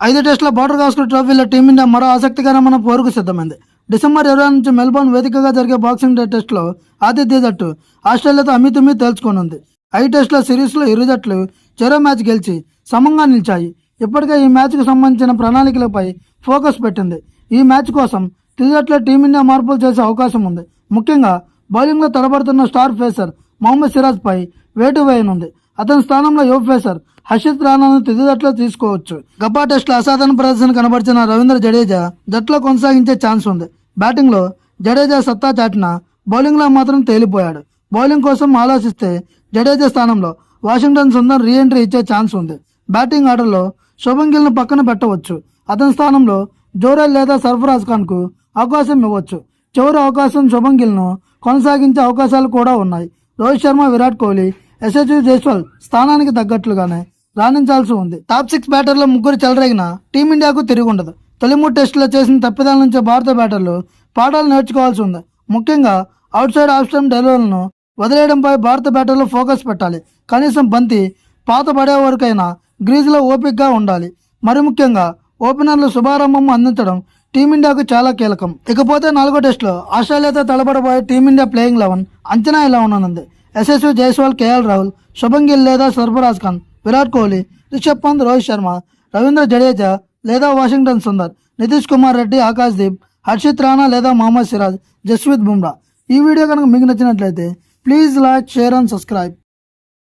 ఐదు టెస్టుల బార్డర్ గాస్కర్ ట్రోఫీలో టీమిండియా మరో ఆసక్తికరమైన పోరుకు సిద్ధమైంది. డిసెంబర్ ఇరవై నుంచి మెల్బోర్న్ వేదికగా జరిగే బాక్సింగ్ డే టెస్టులో ఆతిథ్య జట్టు ఆస్ట్రేలియాతో అమితుమి తేల్చుకోనుంది. ఐదు టెస్టుల సిరీస్లో ఇరు జట్లు చెరో మ్యాచ్ గెలిచి సమంగా నిలిచాయి. ఇప్పటికే ఈ మ్యాచ్కు సంబంధించిన ప్రణాళికలపై ఫోకస్ పెట్టింది. ఈ మ్యాచ్ కోసం తుది టీమిండియా మార్పులు చేసే అవకాశం ఉంది. ముఖ్యంగా బౌలింగ్లో తడబడుతున్న స్టార్ ఫేసర్ మొహమ్మద్ సిరాజ్పై వేటు వేయనుంది. అతని స్థానంలో యువ పేసర్ హర్షిత్ రాణాను తుది తీసుకోవచ్చు. గబ్బా టెస్టులో అసాధారణ ప్రదర్శన కనబరిచిన రవీంద్ర జడేజా జట్లో కొనసాగించే ఛాన్స్ ఉంది. బ్యాటింగ్లో జడేజా సత్తా చాటిన బౌలింగ్లో మాత్రం తేలిపోయాడు. బౌలింగ్ కోసం ఆలోచిస్తే జడేజా స్థానంలో వాషింగ్టన్ సుందర్ రీ ఎంట్రీ ఇచ్చే ఛాన్స్ ఉంది. బ్యాటింగ్ ఆర్డర్లో శుభం గిల్ను పక్కన పెట్టవచ్చు. అతని స్థానంలో జోరెల్ లేదా సర్ఫరాజ్ ఖాన్కు అవకాశం ఇవ్వచ్చు. చివరి అవకాశం శుభం గిల్ను కొనసాగించే అవకాశాలు కూడా ఉన్నాయి. రోహిత్ శర్మ విరాట్ కోహ్లీ యశస్వి జైస్వాల్ స్థానానికి తగ్గట్లుగానే రాణించాల్సి ఉంది. టాప్ సిక్స్ బ్యాటర్లు ముగ్గురు చెలరేగిన టీమిండియాకు తిరిగి ఉండదు తొలి మూడు టెస్టులో చేసిన తప్పిదాల నుంచి భారత బ్యాటర్లు పాఠాలు నేర్చుకోవాల్సి ఉంది. ముఖ్యంగా అవుట్ సైడ్ ఆఫ్ స్టంప్ డెలివరీలను వదిలేయడంపై భారత బ్యాటర్లు ఫోకస్ పెట్టాలి. కనీసం బంతి పాత పడే వరకైనా గ్రీజులో ఓపికగా ఉండాలి. మరి ముఖ్యంగా ఓపెనర్లు శుభారంభం అందించడం టీమిండియాకు చాలా కీలకం. ఇకపోతే నాలుగో టెస్టులో ఆస్ట్రేలియాతో తలబడబోయే టీమిండియా ప్లేయింగ్ లెవెన్ అంచనా ఇలా ఉండనుంది? యశస్వి జైస్వాల్ కేఎల్ రాహుల్ శుభం గిల్ లేదా సర్ఫరాజ్ ఖాన్ విరాట్ కోహ్లీ రిషబ్ పంత్ రోహిత్ శర్మ రవీంద్ర జడేజా లేదా వాషింగ్టన్ సుందర్ నితీష్ కుమార్ రెడ్డి ఆకాశ్ దీప్ హర్షిత్ రాణా లేదా మహమ్మద్ సిరాజ్ జస్విత్ బుమ్రా. ఈ వీడియో కనుక మీకు నచ్చినట్లయితే please like share and subscribe.